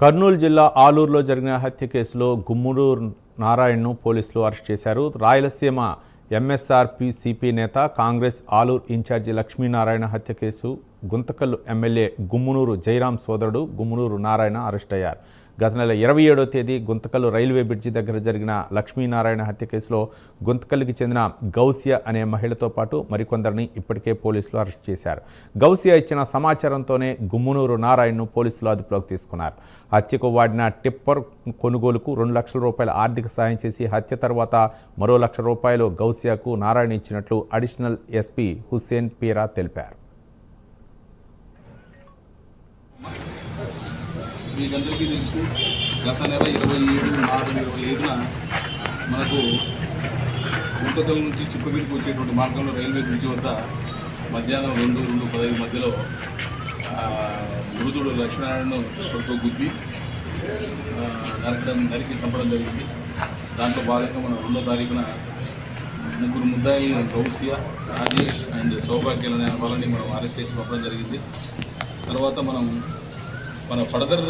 కర్నూలు జిల్లా ఆలూరులో జరిగిన హత్య కేసులో గుమ్మూరు నారాయణను పోలీసులు అరెస్ట్ చేశారు. రాయలసీమ ఎంఎస్ఆర్పి సిపి నేత కాంగ్రెస్ ఆలూరు ఇన్ఛార్జి లక్ష్మీనారాయణ హత్య కేసు గుంతకల్లు ఎమ్మెల్యే గుమ్మునూరు జయరాం సోదరుడు గుమ్మునూరు నారాయణ అరెస్ట్ అయ్యారు. గత నెల ఇరవై ఏడో తేదీ గుంతకల్లు రైల్వే బ్రిడ్జి దగ్గర జరిగిన లక్ష్మీనారాయణ హత్య కేసులో గుంతకల్లుకి చెందిన గౌసియా అనే మహిళతో పాటు మరికొందరిని ఇప్పటికే పోలీసులు అరెస్ట్ చేశారు. గౌసియా ఇచ్చిన సమాచారంతోనే గుమ్మునూరు నారాయణను పోలీసులు అదుపులోకి తీసుకున్నారు. హత్యకు వాడిన టిప్పర్ కొనుగోలుకు రెండు లక్షల రూపాయల ఆర్థిక సాయం చేసి హత్య తర్వాత మరో లక్ష రూపాయలు గౌసియాకు నారాయణ ఇచ్చినట్లు అడిషనల్ ఎస్పీ హుస్సేన్ పీరా తెలిపారు. మీకందరికీ తెలుసు గత నెల ఇరవై ఏడు నాలుగు ఇరవై ఏడున మనకు గుంతకల్ నుంచి చిప్పగిరికి వచ్చేటువంటి మార్గంలో రైల్వే బ్రిడ్జ్ వద్ద మధ్యాహ్నం రెండు రెండు పదహైదు మధ్యలో ఆ, మృదుడు లక్ష్మీనారాయణను కొడుకు గుద్ది నరకడం నరికి చంపడం జరిగింది. దాంట్లో భాగంగా మనం రెండో తారీఖున ముగ్గురు ముద్దాయిలను గౌసియా రాజేష్ అండ్ సౌభాగ్యాలనే వాళ్ళని మనం అరెస్ట్ చేసి పంపడం జరిగింది. తర్వాత మనం మన ఫర్దర్